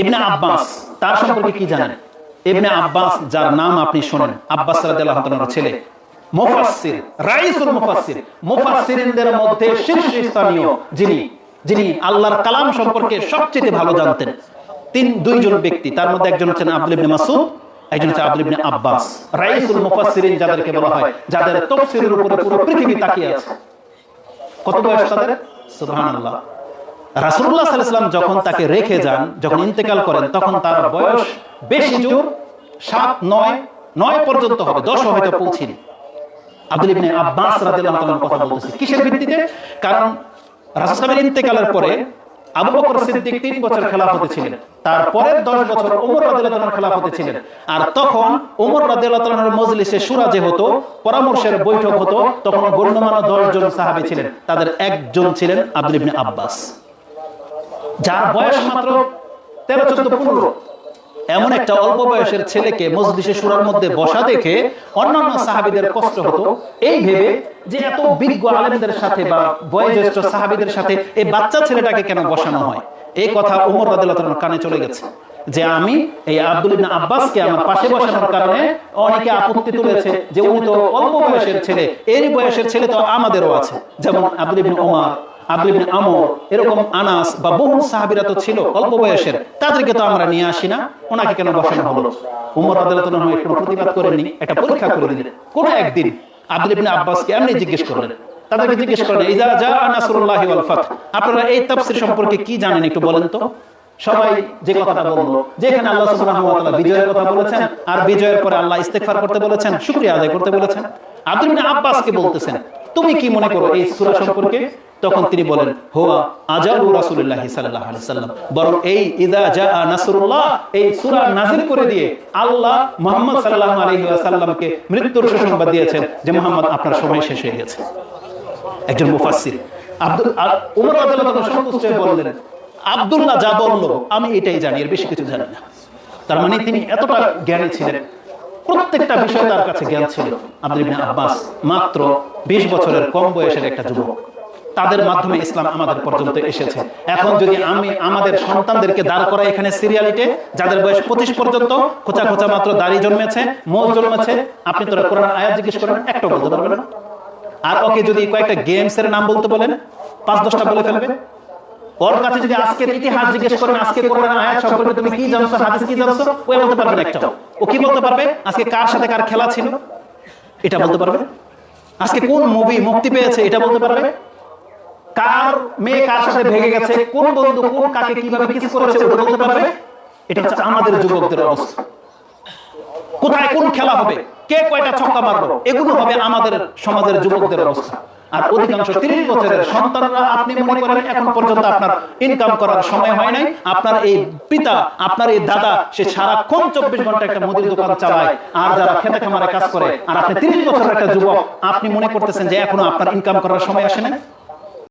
ইবনে আব্বাস তার সম্পর্কে কি জানেন? ইবনে আব্বাস যার নাম আপনি শোনেন আব্বাস রাদিয়াল্লাহু তাআলার ছেলে। মুফাসসির রাইসুল মুফাসসির। মুফাসসিরিনদের মধ্যে শীর্ষস্থানীয় যিনি যিনি আল্লাহর কালাম সম্পর্কে সবচেয়ে ভালো জানতেন। তিন দুইজন ব্যক্তি তার মধ্যে একজন হচ্ছেন আব্দুল ইবনে মাসউদ একজন হচ্ছে আব্দুল ইবনে আব্বাস। রাইসুল মুফাসসিরিন যাদেরকে বলা হয় যাদের তাফসীরের উপরে পুরো পৃথিবী তাকিয়ে আছে। কত বয়স তাদের? সুবহানাল্লাহ। আলাইহি ওয়াসাল্লাম যখন তাকে রেখে যান যখন ইন্তেকাল করেন তখন তার বয়স বেশি জোর সাত নয় নয় পর্যন্ত হবে দশ হয়তো পৌঁছিনি। আব্দুল ইবনে আব্বাস রাদিয়াল্লাহু তাআলার কথা বলতেছি। কিসের ভিত্তিতে? কারণ ইন্তেকালের পরে আবু বকর সিদ্দিক তিন বছর খেলাফতে ছিলেন। তারপরের দশ বছর ওমর রাদিয়াল্লাহু তাআলা খেলাফতে ছিলেন। আর তখন ওমর রাদিয়াল্লাহু তাআলার মজলিসে শুরা যে হতো পরামর্শের বৈঠক হতো তখন গণ্যমান্য দশ জন সাহাবী ছিলেন। তাদের একজন ছিলেন আব্দুল ইবনে আব্বাস যার বয়স মাত্র তেরো চোদ্দ পনেরো। এমন একটা অল্প বয়সের ছেলেকে মজলিসে সুরার মধ্যে বসা দেখে অন্যান্য সাহাবিদের কষ্ট হতো। এই ভেবে যে এত বিজ্ঞ আলেমদের সাথে বা বয়োজ্যেষ্ঠ সাহাবিদের সাথে এই বাচ্চা ছেলেটাকে কেন বসানো হয়? এই কথা উমর রাদিয়াল্লাহু কানে চলে গেছে যে আমি এই আব্দুল ইবনে আব্বাসকে আমার পাশে বসানোর কারণে অনেকে আপত্তি তুলেছে যে উনি তো অল্প বয়সের ছেলে। এরই বয়সের ছেলে তো আমাদেরও আছে। যেমন আব্দুল ইবনে ওমর আব্দুল ইবনে আমর এরকম আনাস বা বহু সাহাবীরা তো ছিল অল্প বয়সের। তাদেরকে তো আমরা নিয়ে আসি না। ওনাকে কেন বসানো হলো? উমর কোনো প্রতিবাদ করেননি। এটা পরীক্ষা করে দিলেন। একদিন আব্বাসকে এমনি জিজ্ঞেস করলেন। তাদেরকে জিজ্ঞেস করলেন নাসরুল্লাহি ওয়াল আপনারা এই তাফসীর সম্পর্কে কি জানেন একটু বলেন তো? সবাই যে কথাটা বলল, যেখানে আল্লাহ সুবহানাহু ওয়া তাআলা বিজয়ের কথা বলেছেন আর বিজয়ের পরে আল্লাহ ইস্তেগফার করতে বলেছেন, শুকরিয়া আদায় করতে বলেছেন। আব্দুল ইবনে আব্বাসকে বলতেছেন তুমি কি মনে করো এই সূরা সম্পর্কে? তখন তিনি বলেন, হুয়া আজালু রাসূলুল্লাহি সাল্লাল্লাহু আলাইহি সাল্লাম। বরং এই ইদা জাআ নাসরুল্লাহ, এই সূরা নাযিল করে দিয়ে আল্লাহ মুহাম্মদ সাল্লাল্লাহু আলাইহি ওয়াসাল্লামকে মৃত্যুর সুসংবাদ দিয়েছেন যে মুহাম্মদ আপনার সময় শেষ হয়ে গেছে। একজন মুফাসসির, আব্দুল রাদিয়াল্লাহু তাআলা সন্তুষ্ট হয়ে বললেন, আব্দুল্লাহ যা বলল, আমি এটাই জানি, এর বেশি কিছু জানি না। তার মানে তিনি এতটা জ্ঞানী ছিলেন। প্রত্যেকটা বিষয় তার কাছে জ্ঞান ছিল। আব্দুল আব্বাস মাত্র 20 বছরের কম বয়সের একটা যুবক। তাদের মাধ্যমে ইসলাম আমাদের পর্যন্ত এসেছে। এখন যদি আমি আমাদের সন্তানদেরকে দাঁড় করা এখানে সিরিয়ালিতে, যাদের বয়স পঁচিশ পর্যন্ত, খোঁচা খোঁচা মাত্র দাড়ি জন্মেছে মোজ জন্মেছে, আপনি তোরা কোরআন আয়াত জিজ্ঞেস করেন একটা বলতে পারবেন আর ওকে যদি কয়েকটা গেমস এর নাম বলতে বলেন, পাঁচ দশটা বলে ফেলবে। ওর কাছে যদি আজকের ইতিহাস জিজ্ঞেস করেন আজকে কোরআন আয়াত সম্পর্কে তুমি কি জানছো হাদিস কি জানছো? ওই বলতে পারবে না একটাও। ও কি বলতে পারবে? আজকে কার সাথে কার খেলা ছিল? এটা বলতে পারবে? আজকে কোন মুভি মুক্তি পেয়েছে এটা বলতে পারবে? কার মেয়ে কার সাথে ভেগে গেছে কোন বন্ধু কোন কাকে কীভাবে কিস করেছে ওটা বলতে পারবে? এটা হচ্ছে আমাদের যুবকদের অবস্থা। কোথায় কোন খেলা হবে? কে কয়টা ছক্কা মারলো? এগুলো হবে আমাদের সমাজের যুবকদের অবস্থা। আর অধিকাংশ তিরিশ বছরের সন্তানরা আপনি মনে করেন এখন পর্যন্ত আপনার ইনকাম করার সময় হয় নাই। আপনার এই পিতা আপনার এই দাদা সে সারাক্ষণ চব্বিশ ঘণ্টা একটা মুদির দোকান চালায়। আর যারা খেতে খামারে কাজ করে আর আপনি তিরিশ বছরের একটা যুবক আপনি মনে করতেছেন যে এখনও আপনার ইনকাম করার সময় আসে না